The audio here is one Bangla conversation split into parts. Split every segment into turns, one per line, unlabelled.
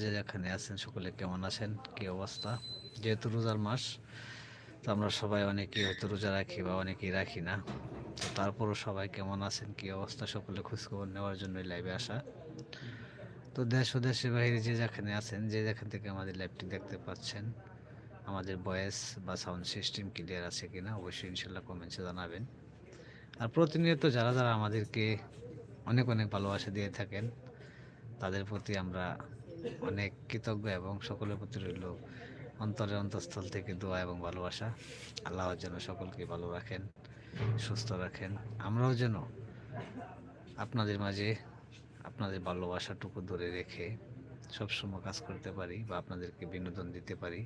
যে যেখানে আছেন, সকলে কেমন আছেন? কি অবস্থা? যেহেতু রোজার মাস, তো আমরা সবাই অনেকেই হয়তো রোজা রাখি বা অনেকেই রাখি না। তো তারপরও সবাই কেমন আছেন? কি অবস্থা? সকলে খোঁজখবর নেওয়ার জন্য লাইভে আসা। তো দেশ ও দেশের বাইরে যে যেখানে আছেন, যে যেখান থেকে আমাদের লাইভটি দেখতে পাচ্ছেন, আমাদের ভয়েস বা সাউন্ড সিস্টেম ক্লিয়ার আছে কিনা অবশ্যই ইনশাল্লাহ কমেন্টসে জানাবেন। আর প্রতিনিয়ত যারা যারা আমাদেরকে অনেক অনেক ভালোবাসা দিয়ে থাকেন, তাদের প্রতি আমরা অনেক কৃতজ্ঞ এবং সকলের প্রতি রইল অন্তরের অন্তঃস্থল থেকে দোয়া এবং ভালোবাসা। আল্লাহ যেন সকলকে ভালো রাখেন, সুস্থ রাখেন। আমরাও যেন আপনাদের মাঝে আপনাদের ভালোবাসাটুকু ধরে রেখে সবসময় কাজ করতে পারি বা আপনাদেরকে বিনোদন দিতে পারি।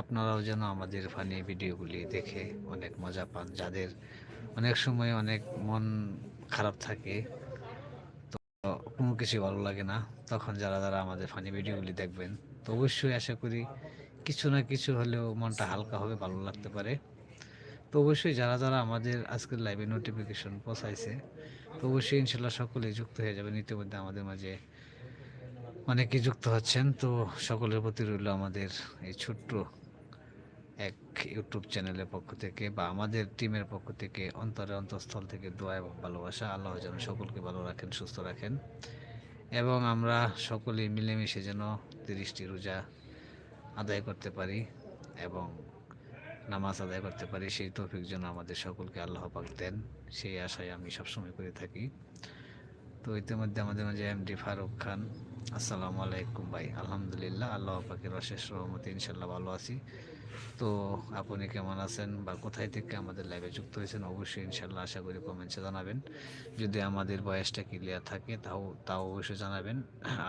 আপনারাও যেন আমাদের ফানি ভিডিওগুলি দেখে অনেক মজা পান, যাদের অনেক সময় অনেক মন খারাপ থাকে। কোনো কিছু ভালো লাগে না। তখন যারা যারা আমাদের ফানি ভিডিওগুলি দেখবেন, তো অবশ্যই আশা করি কিছু না কিছু হলেও মনটা হালকা হবে, ভালো লাগতে পারে। তো অবশ্যই যারা যারা আমাদের আজকের লাইভে নোটিফিকেশন পৌঁছাইছে তো অবশ্যই ইনশাল্লাহ সকলেই যুক্ত হয়ে যাবেন। ইতিমধ্যে আমাদের মাঝে অনেকেই যুক্ত হচ্ছেন, তো সকলের প্রতি রইল আমাদের এই ছোট্ট এক ইউটিউব চ্যানেলের পক্ষ থেকে বা আমাদের টিমের পক্ষ থেকে অন্তরে অন্তঃস্থল থেকে দোয়া এবং ভালোবাসা। আল্লাহ যেন সকলকে ভালো রাখেন, সুস্থ রাখেন। এবং আমরা সকলেই মিলেমিশে যেন তিরিশটি রোজা আদায় করতে পারি এবং নামাজ আদায় করতে পারি, সেই তৌফিক যেন আমাদের সকলকে আল্লাহ পাক দেন, সেই আশায় আমি সবসময় করে থাকি। তো ইতিমধ্যে আমাদের মাঝে এম ডি ফারুক খান, আসসালামু আলাইকুম ভাই, আলহামদুলিল্লাহ, আল্লাহ পাকের অশেষ রহমতে ইনশাল্লাহ ভালো আছি। তো আপনি কেমন আছেন বা কোথায় থেকে আমাদের লাইভে যুক্ত হয়েছেন, অবশ্যই ইনশাল্লাহ আশা করি কমেন্টসে জানাবেন। যদি আমাদের বয়সটা ক্লিয়ার থাকে তাও তাও অবশ্যই জানাবেন।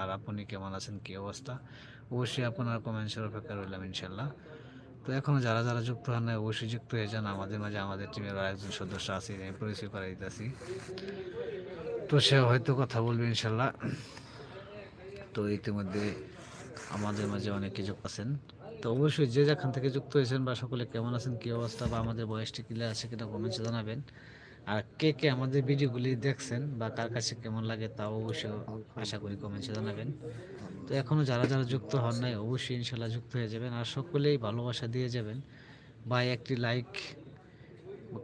আর আপনি কেমন আছেন, কী অবস্থা? অবশ্যই আপনার কমেন্টসের অপেক্ষা রইলাম ইনশাল্লাহ তো এখনও যারা যারা যুক্ত হন নাই, অবশ্যই যুক্ত হয়ে যান। আমাদের মাঝে আমাদের টিমের একজন সদস্য আছে, আমি পরিচয় করাই দিতেছি। তো সে হয়তো কথা বলবে ইনশাল্লাহ তো ইতিমধ্যে আমাদের মাঝে অনেকে যুক্ত আছেন। তো অবশ্যই যে যেখান থেকে যুক্ত হয়েছেন বা সকলে কেমন আছেন, কী অবস্থা বা আমাদের বয়সটি ক্লিয়ার আছে কিনা কমেন্টসে জানাবেন। আর কে কে আমাদের ভিডিওগুলি দেখছেন বা কার কাছে কেমন লাগে তাও অবশ্যই আশা করি কমেন্টসে জানাবেন। তো এখনও যারা যারা যুক্ত হন নাই, অবশ্যই ইনশাল্লাহ যুক্ত হয়ে যাবেন। আর সকলেই ভালোবাসা দিয়ে যাবেন। বা একটি লাইক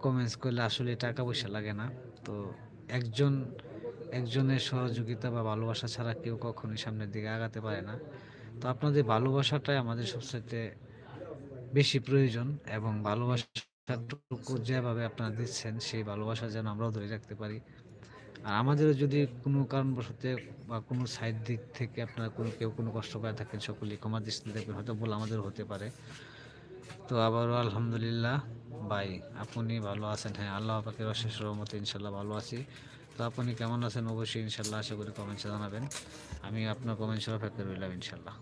কমেন্টস করলে আসলে টাকা পয়সা লাগে না। তো একজন, একজনের সহযোগিতা বা ভালোবাসা ছাড়া কেউ কখনোই সামনের দিকে আগাতে পারে না। তো আপনাদের ভালোবাসাটাই আমাদের সবচেয়ে বেশি প্রয়োজন এবং ভালোবাসাটুকু যেভাবে আপনারা দিচ্ছেন, সেই ভালোবাসা যেন আমরাও ধরে রাখতে পারি। আর আমাদেরও যদি কোনো কারণবশত বা কোনো সাইড দিক থেকে আপনারা কোনো, কেউ কোনো কষ্ট করে থাকেন, সকলেই ক্ষমা দৃষ্টিতে দেখবেন, হয়তো বলে আমাদের হতে পারে। তো আবারও আলহামদুলিল্লাহ, ভাই আপনি ভালো আছেন হ্যাঁ আল্লাহ পাকের অশেষ রহমতে ইনশাল্লাহ ভালো আছি। তো আপনি কেমন আছেন? অবশ্যই ইনশাল্লাহ আশা করি কমেন্টসে জানাবেন। আমি আপনার কমেন্টসের অপেক্ষা রইলাম ইনশাল্লাহ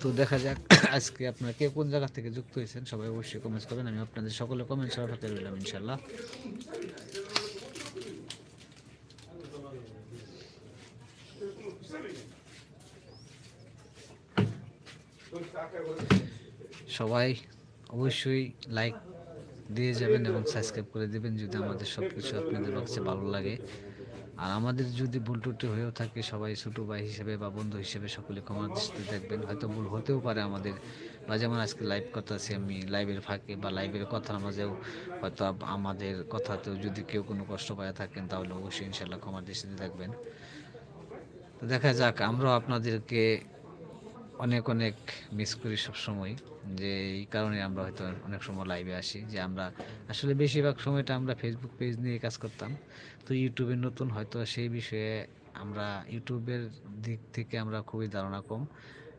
তো দেখা যাক আজকে আপনারা কে কোন জায়গা থেকে যুক্ত হয়েছেন, সবাই অবশ্যই কমেন্টস করবেন। আমি আপনাদের সকলে কমেন্টসের অপেক্ষা রইলাম ইনশাল্লাহ সবাই অবশ্যই লাইক দিয়ে যাবেন এবং সাবস্ক্রাইব করে দেবেন যদি আমাদের সব কিছু আপনাদের কাছে ভালো লাগে। আর আমাদের যদি ভুল টুটি হয়েও থাকে, সবাই ছোটো ভাই হিসেবে বা বন্ধু হিসেবে সকলে ক্ষমার দৃষ্টিতে দেখবেন। হয়তো ভুল হতেও পারে আমাদের। বা যেমন আজকে লাইভ কথা আছে, আমি লাইভের ফাঁকে বা লাইভের কথার মাঝেও হয়তো আমাদের কথাতেও যদি কেউ কোনো কষ্ট পায় থাকেন, তাহলে অবশ্যই ইনশাল্লাহ ক্ষমার দৃষ্টিতে দেখবেন। তো দেখা যাক, আমরাও আপনাদেরকে অনেক অনেক মিস করি সব সময় যে এই কারণে আমরা হয়তো অনেক সময় লাইভে আসি। যে আমরা আসলে বেশিরভাগ সময়টা আমরা ফেসবুক পেজ নিয়ে কাজ করতাম। তো ইউটিউবে নতুন হয়তো সেই বিষয়ে আমরা ইউটিউবের দিক থেকে আমরা খুবই ধারণা কম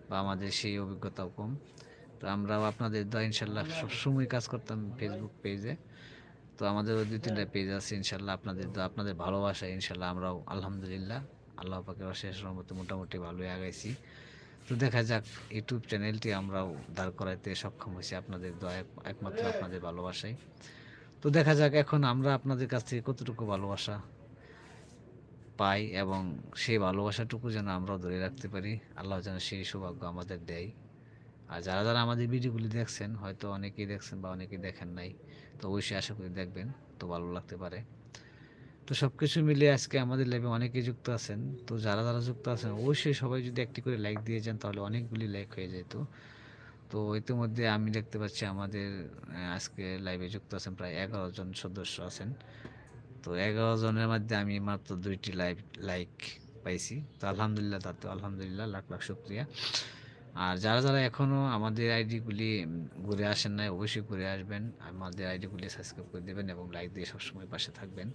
বা আমাদের সেই অভিজ্ঞতাও কম। তো আমরাও আপনাদের দা ইনশাল্লাহ সবসময় কাজ করতাম ফেসবুক পেজে তো আমাদেরও দুই তিনটা পেজ আছে ইনশাল্লাহ আপনাদের দোয়া, আপনাদের ভালোবাসা ইনশাল্লাহ আমরাও আলহামদুলিল্লাহ। আল্লাহ পাকের অশেষ রহমতে মোটামুটি ভালোই আগাইছি। তো দেখা যাক, ইউটিউব চ্যানেলটি আমরাও দাঁড় করাইতে সক্ষম হয়েছি আপনাদের দয়া একমাত্র আপনাদের ভালোবাসাই তো দেখা যাক এখন আমরা আপনাদের কাছ থেকে কতটুকু ভালোবাসা পাই এবং সেই ভালোবাসাটুকু যেন আমরাও ধরে রাখতে পারি। আল্লাহ যেন সেই সৌভাগ্য আমাদের দেয়। আর যারা যারা আমাদের ভিডিওগুলি দেখছেন, হয়তো অনেকেই দেখছেন বা অনেকেই দেখেন নাই, তো অবশ্যই আশা করি দেখবেন, তো ভালো লাগতে পারে। তো সব কিছু মিলিয়ে আজকে আমাদের লাইভে অনেকে যুক্ত আছেন। তো যারা যারা যুক্ত আছেন, অবশ্যই সবাই যদি একটি করে লাইক দিয়ে যান, তাহলে অনেকগুলি লাইক হয়ে যেত তো। ইতিমধ্যে আমি দেখতে পাচ্ছি আমাদের আজকে লাইভে যুক্ত আছেন প্রায় এগারো জন সদস্য আছেন। তো এগারো জনের মধ্যে আমি মাত্র দুইটি লাইভ লাইক পাইছি। তো আলহামদুলিল্লাহ তাতে আলহামদুলিল্লাহ, লাখ লাখ শুক্রিয়া। আর যারা যারা এখনও আমাদের আইডিগুলি ঘুরে আসেন নাই, অবশ্যই ঘুরে আসবেন। আমাদের আইডিগুলি সাবস্ক্রাইব করে দেবেন এবং লাইক দিয়ে সবসময় পাশে থাকবেন।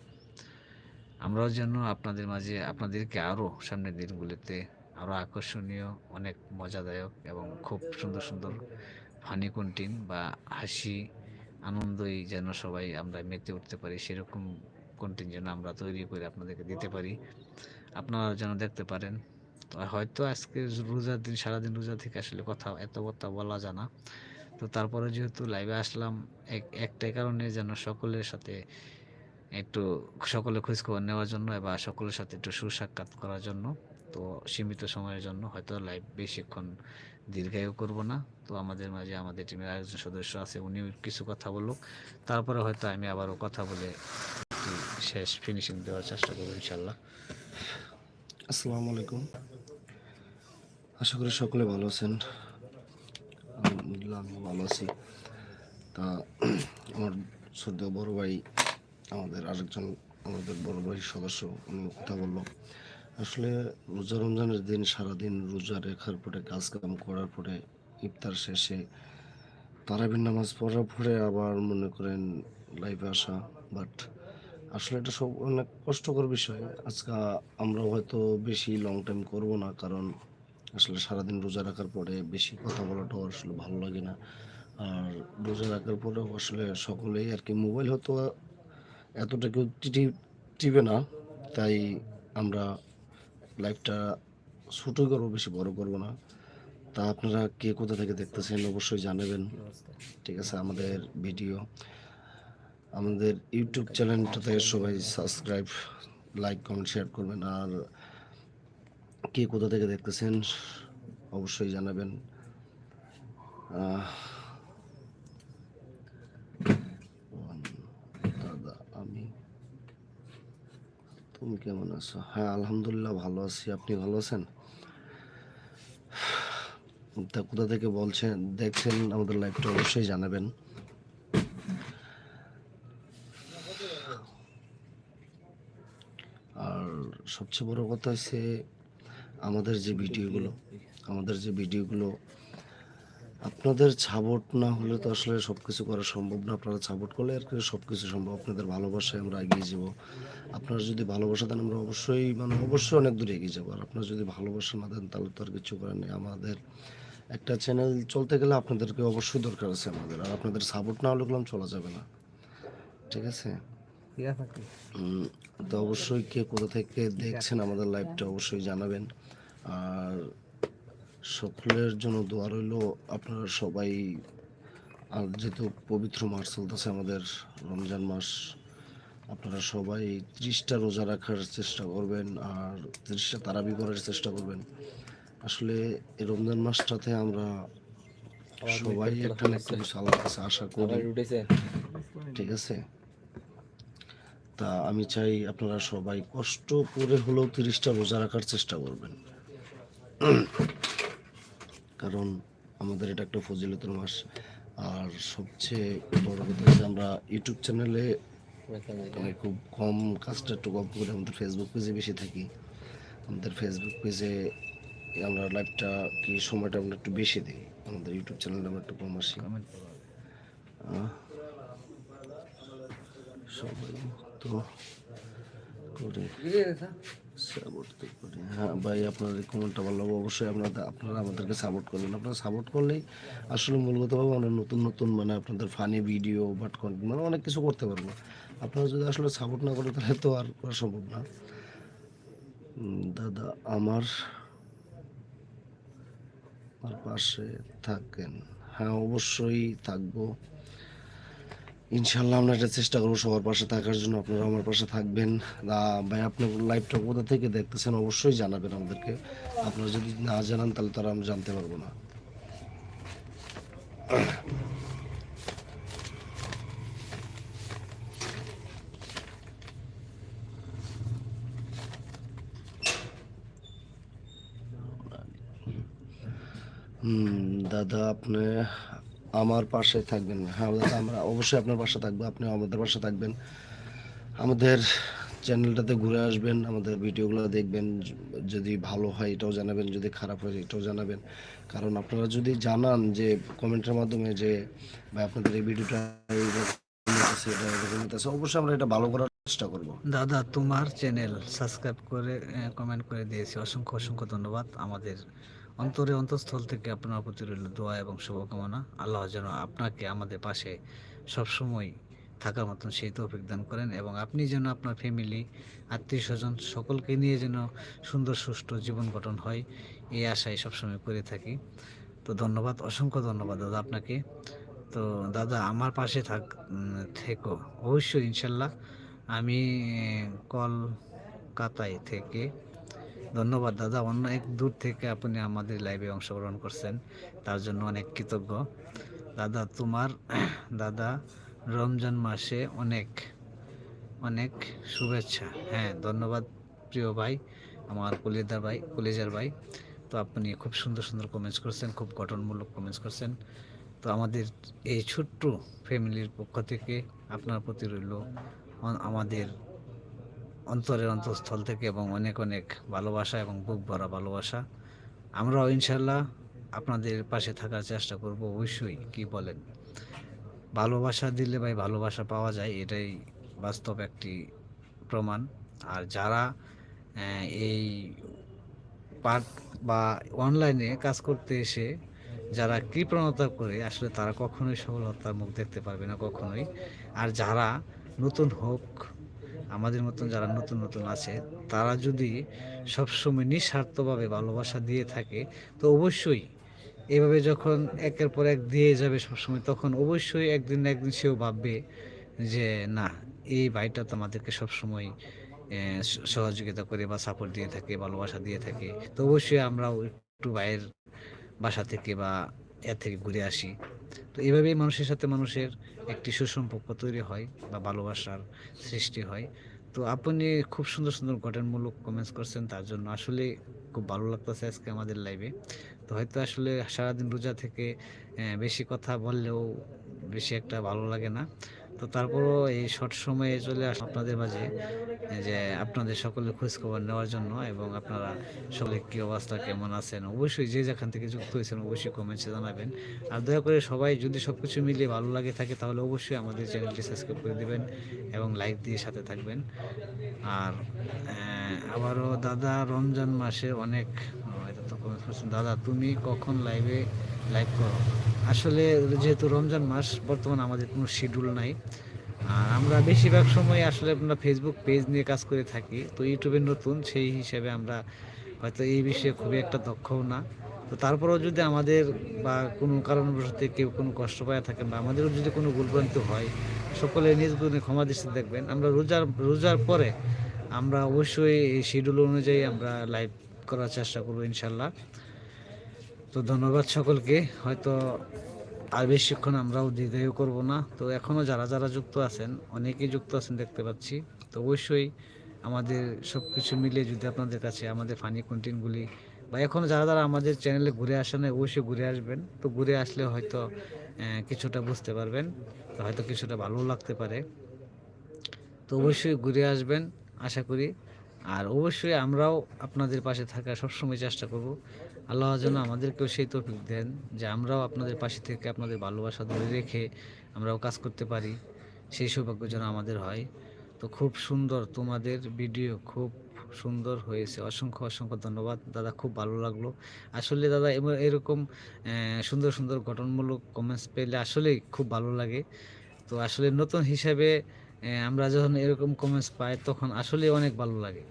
আমরাও যেন আপনাদের মাঝে, আপনাদেরকে আরও সামনের দিনগুলিতে আরও আকর্ষণীয়, অনেক মজাদায়ক এবং খুব সুন্দর সুন্দর ফানি কন্টিন বা হাসি, আনন্দই যেন সবাই আমরা মেতে উঠতে পারি, সেরকম কন্টেন্ট যেন আমরা তৈরি করে আপনাদেরকে দিতে পারি। আপনারা যেন দেখতে পারেন। হয়তো আজকে রোজার দিন, সারাদিন রোজা থেকে আসলে কথা, এত কথা বলা জানা। তো তারপরে যেহেতু লাইভে আসলাম, এক, একটাই কারণে যেন সকলের সাথে একটু সকলে খোঁজখবর নেওয়ার জন্য বা সকলের সাথে একটু সুসাক্ষাৎ করার জন্য। তো সীমিত সময়ের জন্য হয়তো লাইভ বেশিক্ষণ দীর্ঘায়ু করব না। তো আমাদের মাঝে আমাদের টিমের আরেকজন সদস্য আছে, উনিও কিছু কথা বলুক। তারপরে হয়তো আমি আবারও কথা বলে শেষ ফিনিশিং দেওয়ার চেষ্টা করব ইনশাল্লাহ
আসসালামু আলাইকুম। আশা করি সকলে ভালো আছেন। আলহামদুলিল্লাহ আমি ভালো আছি। তা, আমার ছোট বড় ভাই আমাদের আরেকজন আমাদের বড় ভাই সদস্য, উনি কথা বলল। আসলে রোজা রমজানের দিন সারাদিন রোজা রেখার পরে কাজ কাম করার পরে, ইফতার শেষে তারাবির নামাজ পড়ার পরে আবার মনে করেন লাইভে আসা। বাট আসলে এটা সব অনেক কষ্টকর বিষয়। আজকে আমরা হয়তো বেশি লং টাইম করব না, কারণ আসলে সারাদিন রোজা রাখার পরে বেশি কথা বলাটাও আসলে ভালো লাগে না। আর রোজা রাখার পরেও আসলে সকলেই আর কি মোবাইল হয়তো এতটা কেউ টিপে না। তাই আমরা লাইভটা ছোটো করব, বেশি বড় করব না। তা আপনারা কে কোথা থেকে দেখতেছেন অবশ্যই জানাবেন। ঠিক আছে, আমাদের ভিডিও। আমাদের ইউটিউব চ্যানেলটাতে সবাই সাবস্ক্রাইব, লাইক, কমেন্ট, শেয়ার করবেন। আর কে কোথা থেকে দেখতেছেন অবশ্যই জানাবেন আহ, দাদা আমি তুমি কেমন আছো? হ্যাঁ আলহামদুলিল্লাহ ভালো আছি। আপনি ভালো আছেন? তা কোথা থেকে বলছেন, দেখছেন আমাদের লাইভটা অবশ্যই জানাবেন। আর সবচেয়ে বড় কথা হচ্ছে, আমাদের যে ভিডিওগুলো, আমাদের যে ভিডিওগুলো আপনাদের সাপোর্ট না হলে তো আসলে সব কিছু করা সম্ভব না। আপনারা সাপোর্ট করলে আর কি সব কিছু সম্ভব। আপনাদের ভালোবাসায় আমরা এগিয়ে যাব। আপনারা যদি ভালোবাসা দেন আমরা অবশ্যই মানে অবশ্যই অনেক দূরে এগিয়ে যাব। আর আপনারা যদি ভালোবাসা না দেন তাহলে তো আর কিছু করার নেই। আমাদের একটা চ্যানেল চলতে গেলে আপনাদেরকে অবশ্যই দরকার আছে আমাদের। আর আপনাদের সাপোর্ট না হলে গেলাম চলা যাবে না। ঠিক আছে? তো অবশ্যই কে কোথা থেকে দেখছেন আমাদের লাইভটা অবশ্যই জানাবেন। আর সকলের জন্য দোয়া রইল। আপনারা সবাই আর যেহেতু পবিত্র মাস চলতেছে আমাদের রমজান মাস আপনারা সবাই ত্রিশটা রোজা রাখার চেষ্টা করবেন আর ত্রিশটা তারাবি করার চেষ্টা করবেন। আসলে এই রমজান মাসটাতে আমরা সবাই একটা না একটা কিছু আল্লাহর কাছে আশা করি। ঠিক আছে? তা আমি চাই আপনারা সবাই কষ্ট করে হলেও তিরিশটা রোজা রাখার চেষ্টা করবেন। কারণ আমাদের এটা একটা ফজিলতের মাস। আর সবচেয়ে বড় কথা হচ্ছে আমরা ইউটিউব চ্যানেলে মানে খুব কম কাজটা একটু কম করে। আমাদের ফেসবুক পেজে বেশি থাকি। আমাদের ফেসবুক পেজে আমরা লাইভটা কি সময়টা আমরা একটু বেশি দিই। আমাদের ইউটিউব চ্যানেলে আমরা একটু কম আসি। সবাই তো করে। সাপোর্ট তো করি হ্যাঁ ভাই, আপনার কমেন্টটা ভালো লাগবে অবশ্যই আপনারা আপনারা আমাদেরকে সাপোর্ট করবেন। আপনারা সাপোর্ট করলেই আসলে মূলগতভাবে আমরা নতুন নতুন মানে আপনাদের ফানি ভিডিও বাট মানে অনেক কিছু করতে পারব। আপনারা যদি আসলে সাপোর্ট না করে, তাহলে তো আর করা সম্ভব না। দাদা, আমার আমার পাশে থাকেন। হ্যাঁ অবশ্যই থাকব। ইনশাল্লাহ আমরা এটা চেষ্টা করব সবার পাশে থাকার জন্য, আপনারা আমার পাশে থাকবেন। ভাই আপনার লাইভটা কোথা থেকে দেখতেছেন অবশ্যই জানাবেন আমাদেরকে। আপনারা যদি না জানান, তাহলে তারা আমি জানতে পারব না। দাদা, আপনি আমার পাশে থাকবেন হ্যাঁ আমরা অবশ্যই আপনার পাশে থাকব আপনি আমাদের পাশে থাকবেন। আমাদের চ্যানেলটাতে ঘুরে আসবেন, আমাদের ভিডিওগুলো দেখবেন, যদি ভালো হয় এটাও জানাবেন, যদি খারাপ হয় এটাও জানাবেন। কারণ আপনারা যদি জানান যে কমেন্টের মাধ্যমে যে, ভাই, আপনাদের এই ভিডিওটা অবশ্যই আমরা এটা ভালো করার চেষ্টা করব।
দাদা, তোমার চ্যানেল সাবস্ক্রাইব করে কমেন্ট করে দিয়েছি। অসংখ্য অসংখ্য ধন্যবাদ। আমাদের অন্তরে অন্তঃস্থল থেকে আপনার প্রতি রইল দোয়া এবং শুভকামনা। আল্লাহ যেন আপনাকে আমাদের পাশে সবসময় থাকার মতন সেই তৌফিক দান করেন এবং আপনি যেন আপনার ফ্যামিলি আত্মীয় স্বজন সকলকে নিয়ে যেন সুন্দর, সুষ্ঠু জীবন গঠন হয়, এই আশাই সবসময় করে থাকি। তো ধন্যবাদ, অসংখ্য ধন্যবাদ দাদা আপনাকে। তো দাদা, আমার পাশে থাক থেকো। অবশ্যই, ইনশাল্লাহ। আমি কলকাতায় থেকে ধন্যবাদ, দাদা। অনেক দূর থেকে আপনি আমাদের লাইভে অংশগ্রহণ করছেন। তার জন্য অনেক কৃতজ্ঞ। দাদা, তোমার দাদা, রমজান মাসে অনেক অনেক শুভেচ্ছা। হ্যাঁ ধন্যবাদ প্রিয় ভাই, আমার কলিদার ভাই, কলেজার ভাই। তো আপনি খুব সুন্দর সুন্দর কমেন্টস করছেন, খুব গঠনমূলক কমেন্টস করছেন। তো আমাদের এই ছোট্ট ফ্যামিলির পক্ষ থেকে আপনার প্রতি রইল আমাদের অন্তরের অন্তঃস্থল থেকে এবং অনেক অনেক ভালোবাসা এবং বুক ভরা ভালোবাসা। আমরাও ইনশাল্লাহ আপনাদের পাশে থাকার চেষ্টা করব, অবশ্যই, কি বলেন? ভালোবাসা দিলে ভাই ভালোবাসা পাওয়া যায়, এটাই বাস্তব একটি প্রমাণ। আর যারা এই পার্ট বা অনলাইনে কাজ করতে এসে যারা কৃপণতা করে, আসলে তারা কখনোই সফলতার মুখ দেখতে পারবে না কখনোই। আর যারা নতুন হোক আমাদের মতন যারা নতুন নতুন আছে, তারা যদি সবসময় নিঃস্বার্থভাবে ভালোবাসা দিয়ে থাকে, তো অবশ্যই এভাবে যখন একের পর এক দিয়ে যাবে সবসময়, তখন অবশ্যই একদিন না একদিন সেও ভাববে যে, না, এই ভাইটা তো আমাদেরকে সবসময় সহযোগিতা করে বা সাপোর্ট দিয়ে থাকে, ভালোবাসা দিয়ে থাকে। তো অবশ্যই আমরাও একটু ভাইয়ের বাসা থেকে বা এর থেকে ঘুরে আসি। তো এভাবেই মানুষের সাথে মানুষের একটি সুসম্পর্ক তৈরি হয় বা ভালোবাসার সৃষ্টি হয়। তো আপনি খুব সুন্দর সুন্দর গঠনমূলক কমেন্টস করছেন, তার জন্য আসলে খুব ভালো লাগতেছে আজকে আমাদের লাইভে তো হয়তো আসলে সারাদিন রোজা থেকে বেশি কথা বললেও বেশি একটা ভালো লাগে না। তো তারপরও এই শর্ট সময়ে চলে আস আপনাদের মাঝে যে আপনাদের সকলে খোঁজখবর নেওয়ার জন্য এবং আপনারা সকলে কী অবস্থা, কেমন আছেন, অবশ্যই যে যেখান থেকে যুক্ত হয়েছেন অবশ্যই কমেন্টসে জানাবেন। আর দয়া করে সবাই যদি সব কিছু মিলিয়ে ভালো লাগে থাকে তাহলে অবশ্যই আমাদের চ্যানেলটি সাবস্ক্রাইব করে দেবেন এবং লাইক দিয়ে সাথে থাকবেন। আর আবারও দাদা রমজান মাসে অনেক দাদা তুমি কখন লাইভে লাইভ করো আসলে যেহেতু রমজান মাস, বর্তমানে আমাদের কোনো শিডিউল নাই। আর আমরা বেশিরভাগ সময় আসলে আমরা ফেসবুক পেজ নিয়ে কাজ করে থাকি। তো ইউটিউবে নতুন, সেই হিসেবে আমরা হয়তো এই বিষয়ে খুবই একটা দক্ষও না। তো তারপরেও যদি আমাদের বা কোনো কারণবশত কেউ কোনো কষ্ট পায় থাকেন বা আমাদেরও যদি কোনো ভুলভ্রান্তি হয়, সকলে নিজ গুণে ক্ষমা দৃষ্টি দেখবেন। আমরা রোজার রোজার পরে আমরা অবশ্যই এই শিডিউল অনুযায়ী আমরা লাইভ করার চেষ্টা করব ইনশাল্লাহ তো ধন্যবাদ সকলকে। হয়তো আর বেশিক্ষণ আমরাও দীর্ঘায়ু করব না। তো এখনও যারা যারা যুক্ত আছেন অনেকেই যুক্ত আছেন দেখতে পাচ্ছি। তো অবশ্যই আমাদের সব কিছু মিলিয়ে যদি আপনাদের কাছে আমাদের ফানি কন্টেন্টগুলি বা এখনও যারা যারা আমাদের চ্যানেলে ঘুরে আসেন নাই, অবশ্যই ঘুরে আসবেন। তো ঘুরে আসলে হয়তো কিছুটা বুঝতে পারবেন হয়তো কিছুটা ভালো লাগতে পারে। তো অবশ্যই ঘুরে আসবেন আশা করি। আর অবশ্যই আমরাও আপনাদের পাশে থাকার সবসময় চেষ্টা করব। আল্লাহ যেন আমাদেরকেও সেই তৌফিক দেন যে আমরাও আপনাদের পাশে থেকে আপনাদের ভালোবাসা ধরে রেখে আমরাও কাজ করতে পারি। সেই সৌভাগ্য যেন আমাদের হয়। তো খুব সুন্দর তোমাদের ভিডিও খুব সুন্দর হয়েছে। অসংখ্য অসংখ্য ধন্যবাদ। দাদা, খুব ভালো লাগল। আসলে দাদা এরকম সুন্দর সুন্দর গঠনমূলক কমেন্টস পেলে আসলেই খুব ভালো লাগে। তো আসলে নতুন হিসাবে আমরা যখন এরকম কমেন্টস পাই, তখন আসলে অনেক ভালো লাগে।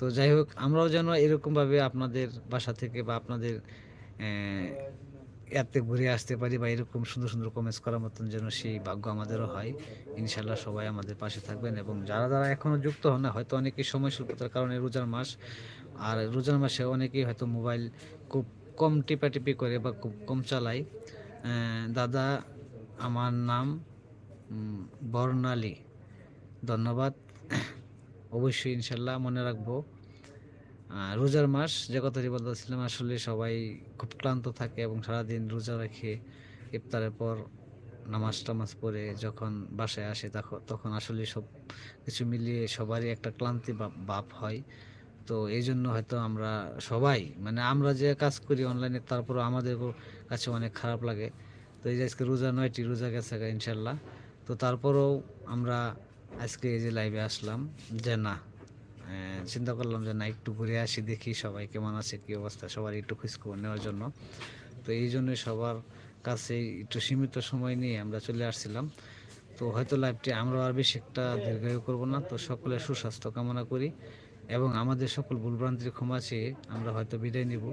তো যাই হোক, আমরাও যেন এরকমভাবে আপনাদের বাসা থেকে বা আপনাদের এতে ঘুরে আসতে পারি বা এরকম সুন্দর সুন্দর কমেন্টস করার মতন যেন সেই ভাগ্য আমাদেরও হয়। ইনশাল্লাহ সবাই আমাদের পাশে থাকবেন এবং যারা যারা এখনও যুক্ত হন না, হয়তো অনেকেই সময় স্বল্পতার কারণে রোজার মাস, আর রোজার মাসে অনেকেই হয়তো মোবাইল খুব কম টিপাটিপি করে বা খুব কম চালায়। দাদা, আমার নাম বর্ণালী। ধন্যবাদ। অবশ্যই ইনশাল্লাহ মনে রাখব। রোজার মাস যে কথাটি বলতেছিলাম, আসলে সবাই খুব ক্লান্ত থাকে এবং সারাদিন রোজা রেখে ইফতারের পর নামাজ টামাজ পড়ে যখন বাসায় আসে তখন আসলে সব কিছু মিলিয়ে সবারই একটা ক্লান্তি ভাব হয়। তো এই জন্য হয়তো আমরা সবাই মানে আমরা যে কাজ করি অনলাইনে তারপরও আমাদের কাছে অনেক খারাপ লাগে। তো এই যে আজকে রোজা নয়টি, রোজা গেছে ইনশাল্লাহ। তো তারপরেও আমরা আজকে এই যে লাইভে আসলাম, যে না চিন্তা করলাম যে না, একটু ঘুরে আসি, দেখি সবাই কেমন আছে, কী অবস্থা সবার একটু খোঁজখবর নেওয়ার জন্য। তো এই জন্য সবার কাছে একটু সীমিত সময় নিয়ে আমরা চলে আসছিলাম। তো হয়তো লাইভটি আমরা আর বেশি একটা দীর্ঘায়ু করব না, তো সকলের সুস্বাস্থ্য কামনা করি এবং আমাদের সকল ভুলভ্রান্তির ক্ষমা চেয়ে আমরা হয়তো বিদায় নিব।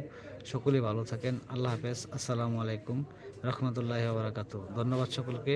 সকলে ভালো থাকেন, আল্লাহ হাফেজ, আসসালামু আলাইকুম, রহমতুল্লাহ বারাকাতু ধন্যবাদ সকলকে।